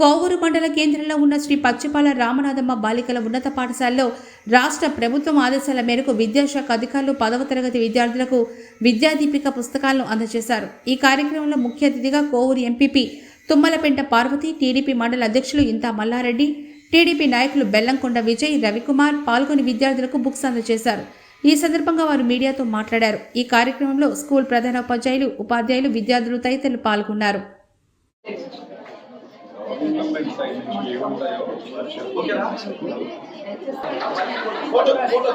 కోవూరు మండల కేంద్రంలో ఉన్న శ్రీ పచ్చిపాల రామనాథమ్మ బాలికల ఉన్నత పాఠశాలలో రాష్ట్ర ప్రభుత్వం ఆదేశాల మేరకు విద్యాశాఖ అధికారులు పదవ తరగతి విద్యార్థులకు విద్యాదీపిక పుస్తకాలను అందజేశారు. ఈ కార్యక్రమంలో ముఖ్య అతిథిగా కోవూరు ఎంపీపీ తుమ్మలపెంట పార్వతి టీడీపీ మండల అధ్యక్షులు ఇంతా మల్లారెడ్డి టీడీపీ నాయకులు బెల్లంకొండ విజయ్ రవికుమార్ పాల్గొని విద్యార్థులకు బుక్స్ అందజేశారు. ఈ సందర్భంగా వారు మీడియాతో మాట్లాడారు. ఈ కార్యక్రమంలో స్కూల్ ప్రధానోపాధ్యాయులు ఉపాధ్యాయులు విద్యార్థులు తదితరులు పాల్గొన్నారు. గవర్నమెంట్ సైడ్ నుంచి ఏముంటాయో ఓకేనా ఫోటో ఫోటో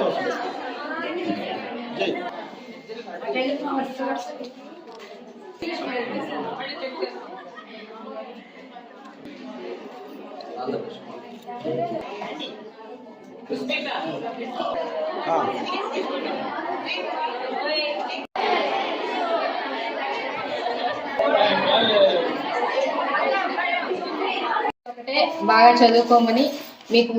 జై ఒకటే బాగా చదువుకోమని మీకు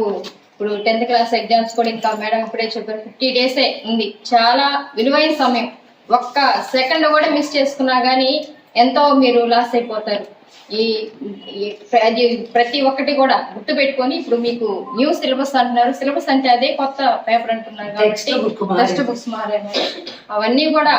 ఇప్పుడు టెన్త్ క్లాస్ ఎగ్జామ్స్ కూడా ఇంకా మేడం ఇప్పుడే చెప్పారు. ఫిఫ్టీ డేసే ఉంది. చాలా విలువైన సమయం. ఒక్క సెకండ్ కూడా మిస్ చేసుకున్నా కానీ ఎంతో మీరు లాస్ అయిపోతారు. ఈ ప్రతి ఒక్కటి కూడా గుర్తు పెట్టుకొని ఇప్పుడు మీకు న్యూ సిలబస్ అంటున్నారు. సిలబస్ అంటే అదే కొత్త పేపర్ అంటున్నారు కాబట్టి టెక్స్ట్ బుక్స్ మారారు అవన్నీ కూడా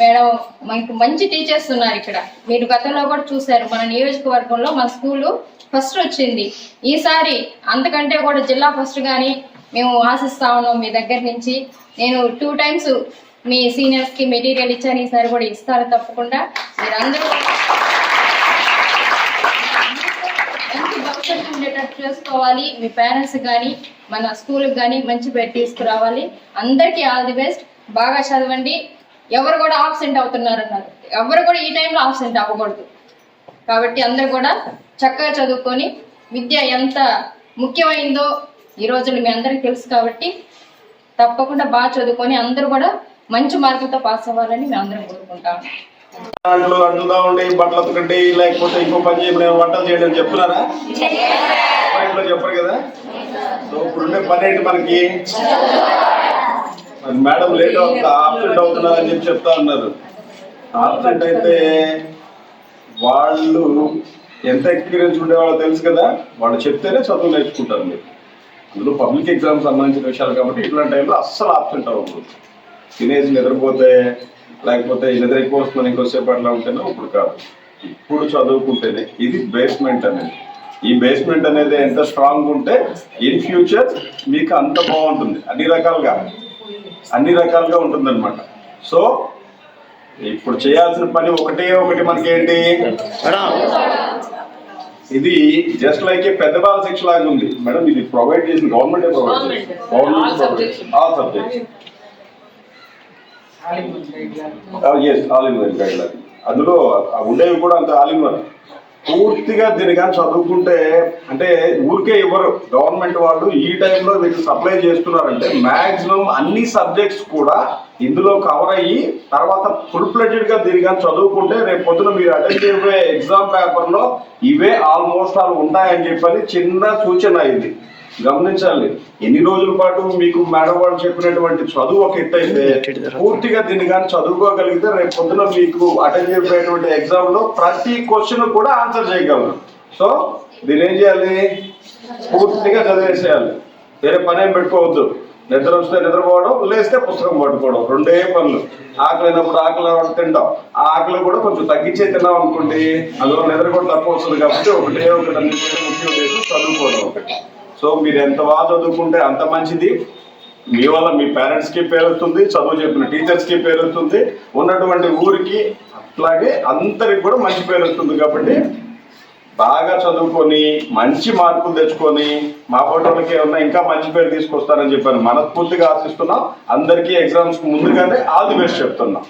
మేడం మనకు మంచి టీచర్స్ ఉన్నారు ఇక్కడ. మీరు గతంలో కూడా చూశారు మన నియోజకవర్గంలో మన స్కూలు ఫస్ట్ వచ్చింది. ఈసారి అంతకంటే కూడా జిల్లా ఫస్ట్ కానీ మేము ఆశిస్తా ఉన్నాం మీ దగ్గర నుంచి. నేను టూ టైమ్స్ మీ సీనియర్స్కి మెటీరియల్ ఇచ్చాను ఈసారి కూడా ఇస్తారు తప్పకుండా. మీరందరూ మంచి భవిష్యత్తు ఉండేటట్టు చేసుకోవాలి. మీ పేరెంట్స్ కానీ మన స్కూల్కి కానీ మంచి పేరు తీసుకురావాలి. అందరికీ ఆల్ ది బెస్ట్ బాగా చదవండి. ఎవరు కూడా ఆబ్సెంట్ అవుతున్నారు అన్నారు ఎవరు కూడా ఈ టైంలో ఆబ్సెంట్ అవ్వకూడదు. కాబట్టి అందరు కూడా చక్కగా చదువుకొని విద్య ఎంత ముఖ్యమైందో ఈ రోజుల్లో మీ అందరికీ తెలుసు కాబట్టి తప్పకుండా బాగా చదువుకొని అందరూ కూడా మంచి మార్కులతో పాస్ అవ్వాలని మేము అందరం కోరుకుంటాం. దాంట్లో అంటుదా ఉండి బట్టలు అతకండి లేకపోతే ఇంకో పని చేయడం వంటలు చేయండి అని చెప్తున్నారా? ఇంట్లో చెప్పరు కదా. సో ఇప్పుడుండే పని ఏంటి మనకి? మేడం లేట్ అవుతా ఆబ్సెంట్ అవుతున్నారని చెప్పి చెప్తా ఉన్నారు ఆబ్సెంట్ అయితే వాళ్ళు ఎంత ఎక్స్పీరియన్స్ ఉండేవాళ్ళో తెలుసు కదా వాళ్ళు చెప్తేనే చదువు నేర్చుకుంటారు మీరు. అందులో పబ్లిక్ ఎగ్జామ్స్ సంబంధించిన విషయాలు కాబట్టి ఇట్లాంటి టైంలో అస్సలు ఆబ్సెంట్ అవ్వకూడదు తినేసి నిద్రపోతే లేకపోతే నిద్ర ఎక్కువ వస్తుందని ఇంకోసేపు అట్లా ఉంటేనే ఇప్పుడు కాదు. ఇప్పుడు చదువుకుంటేనే ఇది బేస్మెంట్ అనేది. ఈ బేస్మెంట్ అనేది ఎంత స్ట్రాంగ్ ఉంటే ఇన్ ఫ్యూచర్ మీకు అంత బాగుంటుంది. అన్ని రకాలుగా. అన్ని రకాలుగా ఉంటుంది అనమాట సో ఇప్పుడు చేయాల్సిన పని ఒకటే ఒకటి మనకేంటి? ఇది జస్ట్ లైక్ ఏ పెద్ద బాల శిక్ష లాగా ఉంది. మేడం ఇది ప్రొవైడ్ చేసిన government provide government all subjects yes all in one guideline అందులో ఆ ఉండేవి కూడా అంత ఆల్ ఇన్ వన్ పూర్తిగా దీని కానీ చదువుకుంటే అంటే ఊరికే ఇవ్వరు. గవర్నమెంట్ వాళ్ళు ఈ టైంలో వీళ్ళు సప్లై చేస్తున్నారంటే మ్యాక్సిమం అన్ని సబ్జెక్ట్స్ కూడా ఇందులో కవర్ అయ్యి తర్వాత ఫుల్ ఫ్లెడ్జెడ్గా దీని కానీ చదువుకుంటే రేపు పొద్దున మీరు అటెండ్ చేయబోయే ఎగ్జామ్ పేపర్లో ఇవే ఆల్మోస్ట్ ఆల్ ఉంటాయని చెప్పని చిన్న సూచన ఇది. గమనించాలి. ఎన్ని రోజుల పాటు మీకు మేడం వాళ్ళు చెప్పినటువంటి చదువు ఒక ఎత్తు అయితే పూర్తిగా దీన్ని కానీ చదువుకోగలిగితే రేపు పొద్దున మీకు అటెండ్ చేయబోయేటువంటి ఎగ్జామ్లో ప్రతి క్వశ్చన్ కూడా ఆన్సర్ చేయగలరు సో దీని ఏం చేయాలి? పూర్తిగా చదివేసేయాలి. వేరే పని ఏం పెట్టుకోవద్దు. నిద్ర వస్తే నిద్రపోవడం లేస్తే పుస్తకం పట్టుకోవడం. రెండే పనులు. ఆకలి అయినప్పుడు ఆకలి తింటాం ఆ ఆకలి కూడా కొంచెం తగ్గించే తిన్నాం అనుకోండి అందులో నిద్ర కూడా తక్కువ వస్తుంది కాబట్టి ఒకటే ఒకటి అన్నిటికీ ముఖ్య ఉద్దేశం చదువుకోవడం ఒకటి. సో మీరు ఎంత బాగా చదువుకుంటే అంత మంచిది. మీ వల్ల మీ పేరెంట్స్కి పేరుతుంది పేరు వస్తుంది చదువు చెప్పిన టీచర్స్కి పేరుతుంది. పేరు వస్తుంది ఉన్నటువంటి ఊరికి అట్లాగే అందరికి కూడా మంచి పేరు వస్తుంది కాబట్టి బాగా చదువుకొని మంచి మార్కులు తెచ్చుకొని మా ఫోటోలకి ఏమన్నా ఇంకా మంచి పేరు తీసుకొస్తానని చెప్పాను. మనస్ఫూర్తిగా ఆశిస్తున్నాం. అందరికీ ఎగ్జామ్స్ ముందుగానే ఆల్ ది బెస్ట్ చెప్తున్నాం.